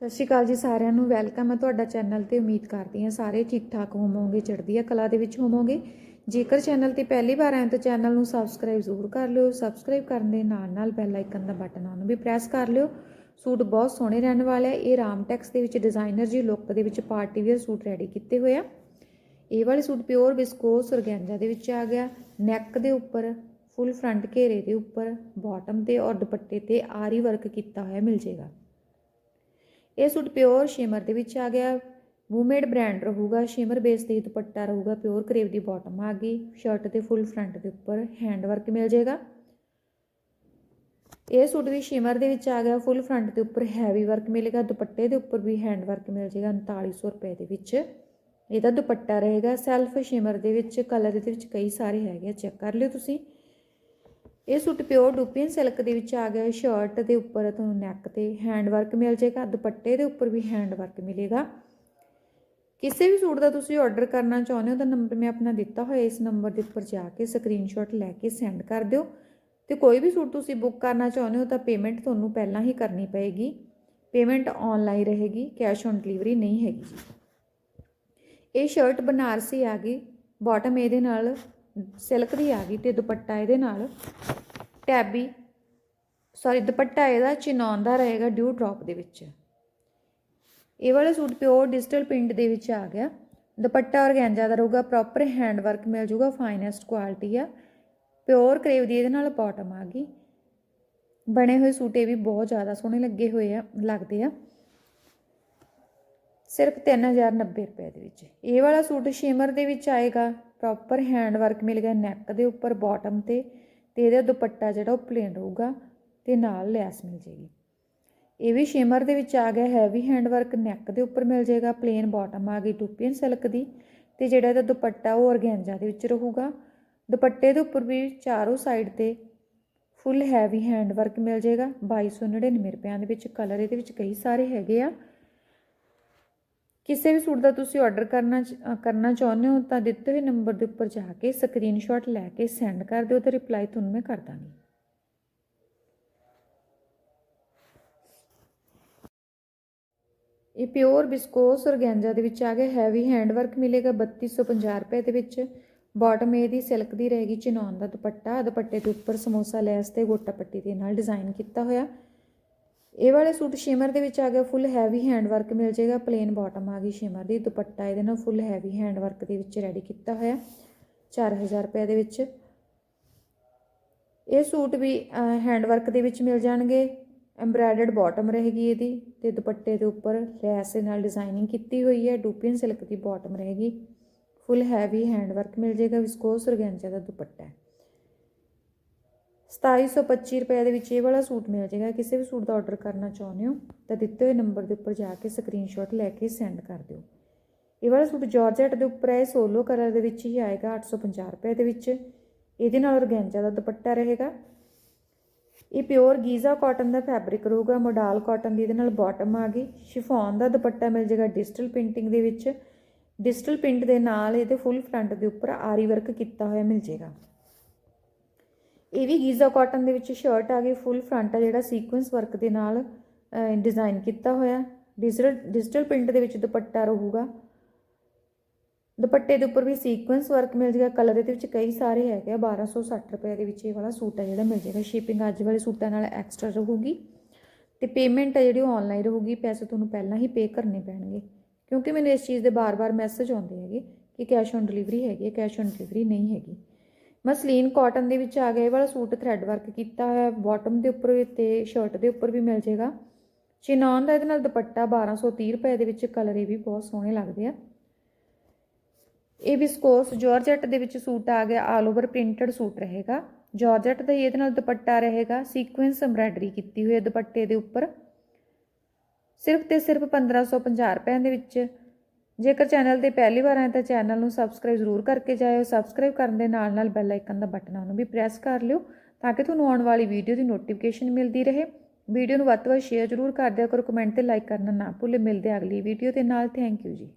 ਸਤਿ ਸ਼੍ਰੀ ਅਕਾਲ ਜੀ ਸਾਰਿਆਂ ਨੂੰ। ਵੈਲਕਮ ਹੈ ਤੁਹਾਡਾ ਚੈਨਲ ਤੇ। ਉਮੀਦ ਕਰਦੀ ਹਾਂ ਸਾਰੇ ਠੀਕ ਠਾਕ ਹੋਵੋਗੇ, ਚੜ੍ਹਦੀ ਆ ਕਲਾ ਦੇ ਵਿੱਚ ਹੋਵੋਗੇ। ਜੇਕਰ ਚੈਨਲ ਤੇ ਪਹਿਲੀ ਵਾਰ ਆਏ ਤਾਂ ਚੈਨਲ ਨੂੰ ਸਬਸਕ੍ਰਾਈਬ ਜ਼ਰੂਰ ਕਰ ਲਿਓ। ਸਬਸਕ੍ਰਾਈਬ ਕਰਨ ਦੇ ਨਾਲ ਨਾਲ ਬੈਲ ਆਈਕਨ ਦਾ ਬਟਨ ਉਹਨੂੰ ਵੀ ਪ੍ਰੈਸ ਕਰ ਲਿਓ। ਸੂਟ ਬਹੁਤ ਸੋਹਣੇ ਰਹਿਣ ਵਾਲੇ ਆ। ਇਹ ਰਾਮਟੈਕਸ ਦੇ ਵਿੱਚ ਡਿਜ਼ਾਈਨਰ ਜੀ ਲੁੱਕ ਦੇ ਵਿੱਚ ਪਾਰਟੀ ਵੇਅਰ ਸੂਟ ਰੈਡੀ ਕੀਤੇ ਹੋਏ ਆ। ਇਹ ਵਾਲੇ ਸੂਟ ਪਿਓਰ ਬਿਸਕੋਸ ਔਰਗੈਂਜਾ ਦੇ ਵਿੱਚ ਆ ਗਿਆ। ਨੈਕ ਦੇ ਉੱਪਰ, ਫੁੱਲ ਫਰੰਟ ਘੇਰੇ ਦੇ ਉੱਪਰ, ਬਾਟਮ ਤੇ ਔਰ ਦੁਪੱਟੇ ਤੇ ਆਰੀ ਵਰਕ ਕੀਤਾ ਹੋਇਆ ਮਿਲ ਜੇਗਾ। ਇਹ ਸੂਟ ਪਿਓਰ ਸ਼ਿਮਰ ਦੇ ਵਿੱਚ ਆ ਗਿਆ। ਵੂਮੇਡ ਬ੍ਰਾਂਡ ਰਹੂਗਾ। ਸ਼ਿਮਰ ਬੇਸ ਤੇ ਦੁਪੱਟਾ ਰਹੂਗਾ। ਪਿਓਰ ਕਰੇਵ ਦੀ ਬਾਟਮ ਆ ਗਈ। ਸ਼ਰਟ ਤੇ ਫੁੱਲ ਫਰੰਟ ਦੇ ਉੱਪਰ ਹੈਂਡ ਵਰਕ ਮਿਲ ਜੇਗਾ ਇਹ ਸੂਟ ਵੀ ਸ਼ਿਮਰ ਦੇ ਵਿੱਚ ਆ ਗਿਆ। ਫੁੱਲ ਫਰੰਟ ਦੇ ਉੱਪਰ ਹੈਵੀ ਵਰਕ ਮਿਲੇਗਾ। ਦੁਪੱਟੇ ਦੇ ਉੱਪਰ ਵੀ ਹੈਂਡ ਵਰਕ ਮਿਲ ਜੇਗਾ 3900 ਰੁਪਏ ਦੇ ਵਿੱਚ। ਇਹਦਾ ਦੁਪੱਟਾ ਰਹੇਗਾ। ਸੈਲਫ ਸ਼ਿਮਰ ਦੇ ਵਿੱਚ ਕਲਰ ਦੇ ਵਿੱਚ ਕਈ ਸਾਰੇ ਹੈਗੇ ਆ। ਚੈੱਕ ਕਰ ਲਿਓ ਤੁਸੀਂ। ਇਹ ਸੂਟ ਪਿਓਰ ਡੂਪੀਨ ਸਿਲਕ ਦੇ ਵਿੱਚ ਆ ਗਿਆ, ਸ਼ਰਟ ਦੇ ਉੱਪਰ ਤੁਹਾਨੂੰ ਨੈਕ ਤੇ ਹੈਂਡ ਵਰਕ ਮਿਲ ਜੇਗਾ ਦੁਪੱਟੇ ਦੇ ਉੱਪਰ ਵੀ ਹੈਂਡ ਵਰਕ ਮਿਲੇਗਾ। ਕਿਸੇ ਵੀ ਸੂਟ ਦਾ ਤੁਸੀਂ ਆਰਡਰ ਕਰਨਾ ਚਾਹੁੰਦੇ ਹੋ ਤਾਂ ਨੰਬਰ ਮੈਂ ਆਪਣਾ ਦਿੱਤਾ ਹੋਇਆ, ਇਸ ਨੰਬਰ ਦੇ ਉੱਪਰ ਜਾ ਕੇ ਸਕਰੀਨਸ਼ਾਟ ਲੈ ਕੇ ਸੈਂਡ ਕਰ ਦਿਓ। ਤੇ ਕੋਈ ਵੀ ਸੂਟ ਤੁਸੀਂ ਬੁੱਕ ਕਰਨਾ ਚਾਹੁੰਦੇ ਹੋ ਤਾਂ ਪੇਮੈਂਟ ਤੁਹਾਨੂੰ ਪਹਿਲਾਂ ਹੀ ਕਰਨੀ ਪਏਗੀ। ਪੇਮੈਂਟ ਆਨਲਾਈਨ ਰਹੇਗੀ ਕੈਸ਼ ਔਨ ਡਿਲੀਵਰੀ ਨਹੀਂ ਹੈਗੀ ਇਹ ਸ਼ਰਟ ਬਨਾਰਸੀ ਆ ਗਈ ਬਾਟਮ ਇਹਦੇ ਨਾਲ ਸਿਲਕ ਦੀ ਆ ਗਈ ਤੇ ਦੁਪੱਟਾ ਇਹਦੇ ਨਾਲ। ਟੈਬੀ ਸੌਰੀ ਦੁਪੱਟਾ ਇਹਦਾ ਚਿਨੌਨ ਦਾ ਰਹੇਗਾ ਡਿਊ ਡ੍ਰੌਪ ਦੇ ਵਿੱਚ। ਇਹ ਵਾਲਾ ਸੂਟ ਪਿਓਰ ਡਿਜੀਟਲ ਪ੍ਰਿੰਟ ਦੇ ਵਿੱਚ ਆ ਗਿਆ। ਦੁਪੱਟਾ ਔਰਗੈਂਜਾ ਦਾ ਰਹੂਗਾ ਪ੍ਰੋਪਰ ਹੈਂਡ ਵਰਕ ਮਿਲ ਜੂਗਾ ਫਾਈਨੈਸਟ ਕੁਆਲਿਟੀ ਆ। ਪਿਓਰ ਕਰੇਵ ਦੀ ਇਹਦੇ ਨਾਲ ਬਾਟਮ ਆ ਗਈ। ਬਣੇ ਹੋਏ ਸੂਟ ਇਹ ਵੀ ਬਹੁਤ ਜ਼ਿਆਦਾ ਸੋਹਣੇ ਲੱਗੇ ਹੋਏ ਆ, ਲੱਗਦੇ ਆ। ਸਿਰਫ 3090 ਰੁਪਏ ਦੇ ਵਿੱਚ। ਇਹ ਵਾਲਾ ਸੂਟ ਸ਼ਿਮਰ ਦੇ ਵਿੱਚ ਆਏਗਾ। ਪ੍ਰੋਪਰ ਹੈਂਡ ਵਰਕ ਗਿਆ ਨੈਕ ਦੇ ਉੱਪਰ ਬਾਟਮ ਤੇ ਤੇ ਇਹਦਾ ਦੁਪੱਟਾ ਜਿਹੜਾ ਉਹ ਪਲੇਨ ਰਹੂਗਾ ਤੇ ਨਾਲ ਲੈਸ ਮਿਲ ਜੇਗੀ ਇਹ ਵੀ ਸ਼ਿਮਰ ਦੇ ਵਿੱਚ ਆ ਗਿਆ ਹੈਵੀ ਹੈਂਡ ਵਰਕ ਨੈਕ ਦੇ ਉੱਪਰ ਮਿਲ ਜੇਗਾ ਪਲੇਨ ਬਾਟਮ ਆ ਗਈ ਟੂਪੀਨ ਸਿਲਕ ਦੀ ਤੇ ਜਿਹੜਾ ਇਹਦਾ ਦੁਪੱਟਾ ਉਹ ਔਰਗੈਂਜਾ ਦੇ ਵਿੱਚ ਰਹੂਗਾ। ਦੁਪੱਟੇ ਦੇ ਉੱਪਰ ਵੀ ਚਾਰੋਂ ਸਾਈਡ ਤੇ ਫੁੱਲ ਹੈਵੀ ਹੈਂਡ ਵਰਕ ਮਿਲ ਜੇਗਾ 2299 ਰੁਪਿਆਂ ਦੇ ਵਿੱਚ ਕਲਰ ਇਹਦੇ ਵਿੱਚ ਕਈ ਸਾਰੇ ਹੈਗੇ ਆ। ਕਿਸੇ ਵੀ ਸੂਟ ਦਾ ਤੁਸੀਂ ਆਰਡਰ ਕਰਨਾ ਕਰਨਾ ਚਾਹੁੰਦੇ ਹੋ ਤਾਂ ਦਿੱਤੇ ਹੋਏ ਨੰਬਰ ਦੇ ਉੱਪਰ ਜਾ ਕੇ ਸਕਰੀਨਸ਼ਾਟ ਲੈ ਕੇ ਸੈਂਡ ਕਰ ਦਿਓ ਤੇ ਰਿਪਲਾਈ ਤੁਹਾਨੂੰ ਮੈਂ ਕਰ ਦਾਂਗੀ। ਇਹ ਪਿਓਰ ਬਿਸਕੋਸ ਔਰਗੈਂਜਾ ਦੇ ਵਿੱਚ ਆ ਗਿਆ ਹੈਵੀ ਹੈਂਡ ਵਰਕ ਮਿਲੇਗਾ 3250 ਰੁਪਏ ਦੇ ਵਿੱਚ। ਬਾਟਮ ਇਹਦੀ ਸਿਲਕ ਦੀ ਰਹੇਗੀ ਚਿਨੌਨ ਦਾ ਦੁਪੱਟਾ, ਦੁਪੱਟੇ ਦੇ ਉੱਪਰ ਸਮੋਸਾ, ਲੈਸ ਤੇ ਗੋਟਾ ਪੱਟੀ ਦੇ ਨਾਲ ਡਿਜ਼ਾਈਨ ਕੀਤਾ ਹੋਇਆ। ਇਹ ਵਾਲੇ ਸੂਟ ਸ਼ਿਮਰ ਦੇ ਵਿੱਚ ਆ ਗਿਆ ਫੁੱਲ ਹੈਵੀ ਹੈਂਡ ਵਰਕ ਮਿਲ ਜਾਏਗਾ ਪਲੇਨ ਬਾਟਮ ਆ ਗਈ ਸ਼ਿਮਰ ਦੀ, ਦੁਪੱਟਾ ਇਹਦੇ ਨਾਲ ਫੁੱਲ ਹੈਵੀ ਹੈਂਡ ਵਰਕ ਦੇ ਵਿੱਚ ਰੈਡੀ ਕੀਤਾ ਹੋਇਆ 4000 ਰੁਪਏ ਦੇ ਵਿੱਚ। ਇਹ ਸੂਟ ਵੀ ਹੈਂਡ ਵਰਕ ਦੇ ਵਿੱਚ ਮਿਲ ਜਾਣਗੇ ਐਮਬ੍ਰਾਇਡਰਡ ਬਾਟਮ ਰਹੇਗੀ ਇਹਦੀ ਤੇ ਦੁਪੱਟੇ ਦੇ ਉੱਪਰ ਲੈਸ ਦੇ ਨਾਲ ਡਿਜ਼ਾਈਨਿੰਗ ਕੀਤੀ ਹੋਈ ਹੈ ਡੂਪੀਨ ਸਿਲਕ ਦੀ ਬਾਟਮ ਰਹੇਗੀ ਫੁੱਲ ਹੈਵੀ ਹੈਂਡ ਵਰਕ ਮਿਲ ਜਾਏਗਾ ਵਿਸਕੋਸ ਔਰਗੈਂਜਾ ਦਾ ਦੁਪੱਟਾ ਹੈ। 2725 ਰੁਪਏ ਦੇ ਵਿੱਚ ਇਹ ਵਾਲਾ ਸੂਟ ਮਿਲ ਜਾਏਗਾ। ਕਿਸੇ ਵੀ ਸੂਟ ਦਾ ਆਰਡਰ ਕਰਨਾ ਚਾਹੁੰਦੇ ਹੋ ਤਾਂ ਦਿੱਤੇ ਹੋਏ ਨੰਬਰ ਦੇ ਉੱਪਰ ਜਾ ਕੇ ਸਕਰੀਨਸ਼ਾਟ ਲੈ ਕੇ ਸੈਂਡ ਕਰ ਦਿਓ। ਇਹ ਵਾਲਾ ਸੂਟ ਜਾਰਜੈਟ ਦੇ ਉੱਪਰ ਹੈ ਸੋਲੋ ਕਲਰ ਦੇ ਵਿੱਚ ਹੀ ਆਏਗਾ 850 ਰੁਪਏ ਦੇ ਵਿੱਚ। ਇਹਦੇ ਨਾਲ ਔਰਗੈਂਜਾ ਦਾ ਦੁਪੱਟਾ ਰਹੇਗਾ। ਇਹ ਪਿਓਰ ਗੀਜ਼ਾ ਕਾਟਨ ਦਾ ਫੈਬਰਿਕ ਰਹੂਗਾ ਮੋਡਾਲ ਕਾਟਨ ਦੀ ਇਹਦੇ ਨਾਲ ਬਾਟਮ ਆ ਗਈ। ਸ਼ਿਫੋਨ ਦਾ ਦੁਪੱਟਾ ਮਿਲ ਜਾਏਗਾ ਡਿਜੀਟਲ ਪ੍ਰਿੰਟਿੰਗ ਦੇ ਵਿੱਚ। ਡਿਜੀਟਲ ਪ੍ਰਿੰਟ ਦੇ ਨਾਲ ਇਹਦੇ ਫੁੱਲ ਫਰੰਟ ਦੇ ਉੱਪਰ ਆਰੀ ਵਰਕ ਕੀਤਾ ਹੋਇਆ ਮਿਲ ਜਾਏਗਾ। ਇਹ ਵੀ ਗੀਜ਼ਾ ਕਾਟਨ ਦੇ ਵਿੱਚ ਸ਼ਰਟ ਆ ਗਈ ਫੁੱਲ ਫਰੰਟ ਆ ਜਿਹੜਾ ਸੀਕੁਐਂਸ ਵਰਕ ਦੇ ਨਾਲ ਡਿਜ਼ਾਈਨ ਕੀਤਾ ਹੋਇਆ। ਡਿਜੀਟਲ ਡਿਜੀਟਲ ਪ੍ਰਿੰਟ ਦੇ ਵਿੱਚ ਦੁਪੱਟਾ ਰਹੂਗਾ। ਦੁਪੱਟੇ ਦੇ ਉੱਪਰ ਵੀ ਸੀਕੁਐਂਸ ਵਰਕ ਮਿਲ ਜਾਏਗਾ ਕਲਰ ਇਹਦੇ ਵਿੱਚ ਕਈ ਸਾਰੇ ਹੈਗੇ ਆ 1260 ਰੁਪਏ ਦੇ ਵਿੱਚ ਇਹ ਵਾਲਾ ਸੂਟ ਆ ਜਿਹੜਾ ਮਿਲ ਜਾਏਗਾ ਸ਼ਿਪਿੰਗ ਅੱਜ ਵਾਲੇ ਸੂਟਾਂ ਨਾਲ ਐਕਸਟਰਾ ਰਹੂਗੀ। ਤੇ ਪੇਮੈਂਟ ਆ ਜਿਹੜੀ ਉਹ ਆਨਲਾਈਨ ਰਹੂਗੀ। ਪੈਸੇ ਤੁਹਾਨੂੰ ਪਹਿਲਾਂ ਹੀ ਪੇ ਕਰਨੇ ਪੈਣਗੇ। ਕਿਉਂਕਿ ਮੈਨੂੰ ਇਸ ਚੀਜ਼ ਦੇ ਬਾਰ-ਬਾਰ ਮੈਸੇਜ ਆਉਂਦੇ ਹੈਗੇ ਕਿ ਕੈਸ਼ ਔਨ ਡਿਲੀਵਰੀ ਹੈਗੀ ਹੈ ਕੈਸ਼ ਔਨ ਡਿਲੀਵਰੀ ਨਹੀਂ ਹੈਗੀ। ਮਸਲੀਨ ਕਾਟਨ ਦੇ ਵਿੱਚ ਆ ਗਿਆ, ਇਹ ਵਾਲਾ ਸੂਟ ਥ੍ਰੈਡ ਵਰਕ ਕੀਤਾ ਹੋਇਆ ਬਾਟਮ ਦੇ ਉੱਪਰ ਤੇ ਸ਼ਰਟ ਦੇ ਉੱਪਰ ਵੀ ਮਿਲ ਜਾਏਗਾ। ਚਿਨੌਨ ਦਾ ਇਹਦੇ ਨਾਲ ਦੁਪੱਟਾ 1230 ਰੁਪਏ ਦੇ ਵਿੱਚ ਕਲਰ ਇਹ ਵੀ ਬਹੁਤ ਸੋਹਣੇ ਲੱਗਦੇ ਆ। ਇਹ ਵਿਸਕੋਸ ਜਾਰਜਟ ਦੇ ਵਿੱਚ ਸੂਟ ਆ ਗਿਆ ਆਲ ਓਵਰ ਪ੍ਰਿੰਟਡ ਸੂਟ ਰਹੇਗਾ। ਜਾਰਜਟ ਦਾ ਹੀ ਇਹਦੇ ਨਾਲ ਦੁਪੱਟਾ ਰਹੇਗਾ ਸੀਕੁਐਂਸ ਐਮਬ੍ਰਾਇਡਰੀ ਕੀਤੀ ਹੋਈ ਹੈ ਦੁਪੱਟੇ ਦੇ ਉੱਪਰ। ਸਿਰਫ ਤੇ ਸਿਰਫ 1550 ਰੁਪਏ ਦੇ ਵਿੱਚ ਜੇਕਰ ਚੈਨਲ ਤੇ ਪਹਿਲੀ ਵਾਰ ਆਏ ਤਾਂ ਚੈਨਲ ਨੂੰ ਸਬਸਕ੍ਰਾਈਬ ਜ਼ਰੂਰ ਕਰਕੇ ਜਾਇਓ। ਸਬਸਕ੍ਰਾਈਬ ਕਰਨ ਦੇ ਨਾਲ ਨਾਲ ਬੈਲ ਆਈਕਨ ਦਾ ਬਟਨ ਉਹਨੂੰ ਵੀ ਪ੍ਰੈਸ ਕਰ ਲਿਓ ਤਾਂ ਕਿ ਤੁਹਾਨੂੰ ਆਉਣ ਵਾਲੀ ਵੀਡੀਓ ਦੀ ਨੋਟੀਫਿਕੇਸ਼ਨ ਮਿਲਦੀ ਰਹੇ। ਵੀਡੀਓ ਨੂੰ ਵੱਧ ਤੋਂ ਵੱਧ ਸ਼ੇਅਰ ਜ਼ਰੂਰ ਕਰ ਦਿਆ ਕਰੋ ਕਮੈਂਟ ਤੇ ਲਾਈਕ ਕਰਨਾ ਨਾ ਭੁੱਲੇ। ਮਿਲਦੇ ਅਗਲੀ ਵੀਡੀਓ ਦੇ ਨਾਲ। ਥੈਂਕ ਯੂ ਜੀ।